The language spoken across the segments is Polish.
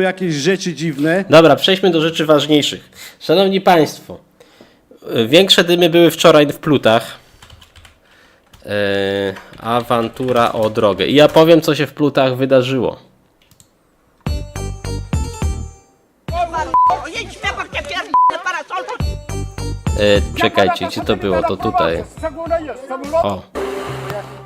jakieś rzeczy dziwne. Dobra, przejdźmy do rzeczy ważniejszych. Szanowni Państwo, y, większe dymy były wczoraj w Plutach. Yy, awantura o drogę. I ja powiem, co się w Plutach wydarzyło. Yy, czekajcie, gdzie to było? To tutaj. O,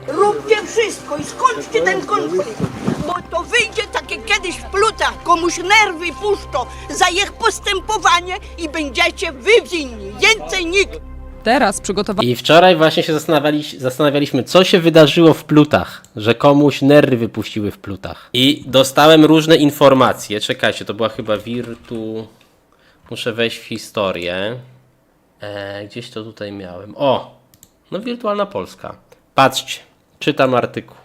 Róbcie wszystko i skończcie ten konflikt. Bo to wyjdzie takie kiedyś w plutach, komuś nerwy puszczą za ich postępowanie i będziecie wy winni. Więcej nikt. Teraz przygotowano I wczoraj właśnie się zastanawiali, zastanawialiśmy, co się wydarzyło w Plutach, że komuś nerwy wypuściły w Plutach. I dostałem różne informacje. Czekajcie, to była chyba Virtu. Muszę wejść w historię. E, gdzieś to tutaj miałem. O! No, wirtualna Polska. Patrzcie, czytam artykuł.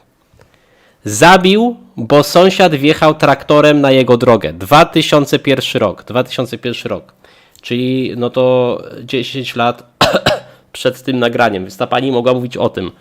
Zabił, bo sąsiad wjechał traktorem na jego drogę. 2001 rok. 2001 rok. Czyli no to 10 lat przed tym nagraniem. Więc ta pani mogła mówić o tym.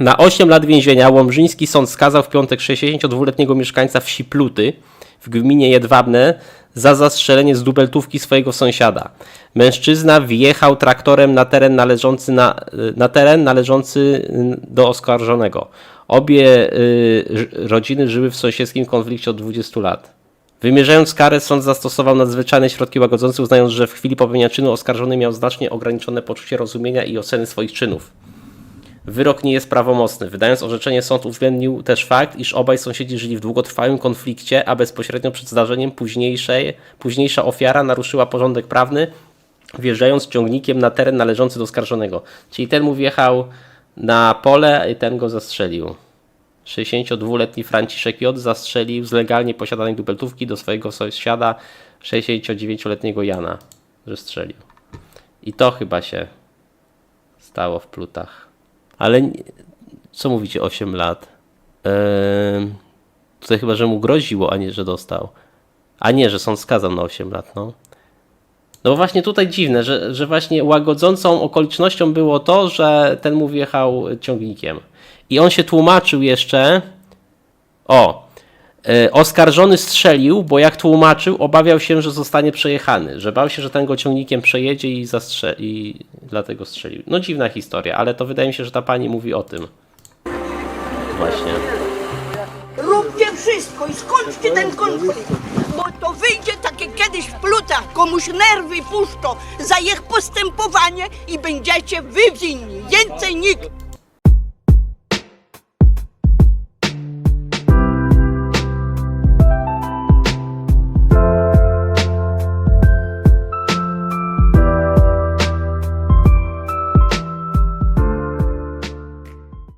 Na 8 lat więzienia Łomżyński sąd skazał w piątek 62-letniego mieszkańca wsi Pluty w gminie Jedwabne za zastrzelenie z dubeltówki swojego sąsiada. Mężczyzna wjechał traktorem na teren należący, na, na teren należący do oskarżonego. Obie y, rodziny żyły w sąsiedzkim konflikcie od 20 lat. Wymierzając karę, sąd zastosował nadzwyczajne środki łagodzące, uznając, że w chwili popełnienia czynu oskarżony miał znacznie ograniczone poczucie rozumienia i oceny swoich czynów. Wyrok nie jest prawomocny. Wydając orzeczenie, sąd uwzględnił też fakt, iż obaj sąsiedzi żyli w długotrwałym konflikcie, a bezpośrednio przed zdarzeniem późniejszej, późniejsza ofiara naruszyła porządek prawny, wjeżdżając ciągnikiem na teren należący do oskarżonego. Czyli ten mu wjechał na pole i ten go zastrzelił. 62-letni Franciszek J. zastrzelił z legalnie posiadanej dubeltówki do swojego sąsiada 69-letniego Jana, że strzelił. I to chyba się stało w plutach. Ale co mówicie 8 lat? Ehm, tutaj chyba, że mu groziło, a nie, że dostał. A nie, że sąd skazał na 8 lat, no. No właśnie tutaj dziwne, że, że właśnie łagodzącą okolicznością było to, że ten mu wjechał ciągnikiem. I on się tłumaczył jeszcze. O, oskarżony strzelił, bo jak tłumaczył, obawiał się, że zostanie przejechany. Że bał się, że ten go ciągnikiem przejedzie i, zastrze- i dlatego strzelił. No dziwna historia, ale to wydaje mi się, że ta pani mówi o tym. Właśnie. Róbcie wszystko i skończcie ten konflikt. Bo to wyjdzie takie kiedyś w plutach, komuś nerwy puszczą za ich postępowanie i będziecie wy winni. Więcej nikt.